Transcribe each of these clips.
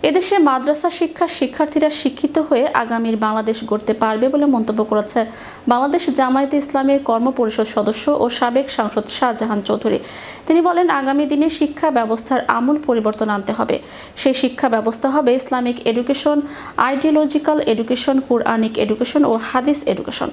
এদেশে মাদ্রাসা শিক্ষার শিক্ষার্থীরা শিক্ষিত হয়ে আগামীর বাংলাদেশ গড়তে পারবে বলে মন্তব্য করেছে বাংলাদেশ জামায়াতে ইসলামের কর্মপরিষদ সদস্য ও সাবেক সাংসদ শাহজাহান চৌধুরী। তিনি বলেন, আগামী দিনে শিক্ষা ব্যবস্থার আমূল পরিবর্তন আনতে হবে। সেই শিক্ষা ব্যবস্থা হবে Islamic education, ideological education, Quranic education ও হাদিস এডুকেশন।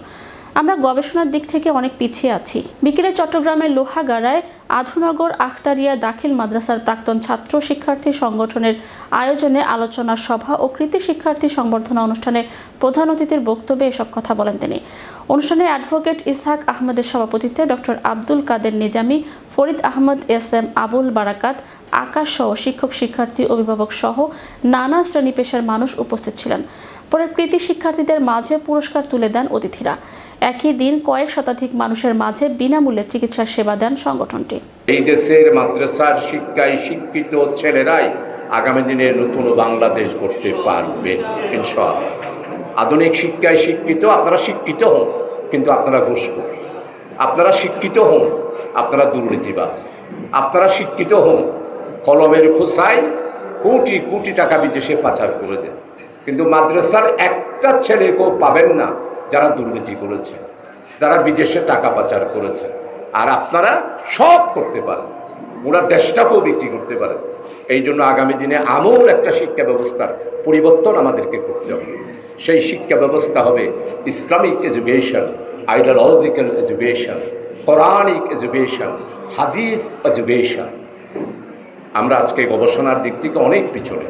আমরা গবেষণার দিক থেকে অনেক পিছিয়ে আছি। বিকেলে চট্টগ্রামের লোহাগাড়ায় আধুনগর আখতারিয়া দাখিল মাদ্রাসার প্রাক্তন ছাত্র শিক্ষার্থী সংগঠনের আয়োজনে আলোচনা সভা ও কৃতি শিক্ষার্থী সংবর্ধনা অনুষ্ঠানে প্রধান অতিথির বক্তব্যে এসব কথা বলেন তিনি। অনুষ্ঠানে অ্যাডভোকেট ইসহাক আহমদের সভাপতিত্বে doctor Abdul Kader Nizami, Farid Ahmed S M Abul Barakat, Akash সহ শিক্ষক শিক্ষার্থী অভিভাবক সহ নানা শ্রেণি পেশার মানুষ উপস্থিত ছিলেন। পরে কৃতি শিক্ষার্থীদের মাঝে পুরস্কার তুলে দেন অতিথিরা। একই দিন কয়েক শতাধিক মানুষের মাঝে বিনামূল্যে চিকিৎসা সেবা দেন সংগঠনটি। এই দেশের মাদ্রাসার শিক্ষায় শিক্ষিত ছেলেরাই আগামী দিনে নতুন বাংলাদেশ করতে পারবে আধুনিক শিক্ষায় শিক্ষিত, আপনারা শিক্ষিত হন, কিন্তু আপনারা ঘুষখোর। আপনারা শিক্ষিত হন, আপনারা দুর্নীতিবাস আপনারা শিক্ষিত হন, কলমের খোসায় কোটি কোটি টাকা বিদেশে পাচার করে দেন। কিন্তু মাদ্রাসার একটা ছেলেকেও পাবেন না যারা দুর্নীতি করেছে, যারা বিদেশে টাকা পাচার করেছে, আর আপনারা সব করতে পারেন। ওরা দেশটাকেও বিক্রি করতে পারেন। এই জন্য আগামী দিনে আমূল একটা শিক্ষা ব্যবস্থার পরিবর্তন আমাদেরকে করতে হবে। সেই শিক্ষা ব্যবস্থা হবে Islamic education ideological education Quranic education হাদিস এজুকেশন আমরা আজকে গবেষণার দিক থেকে অনেক পিছনে।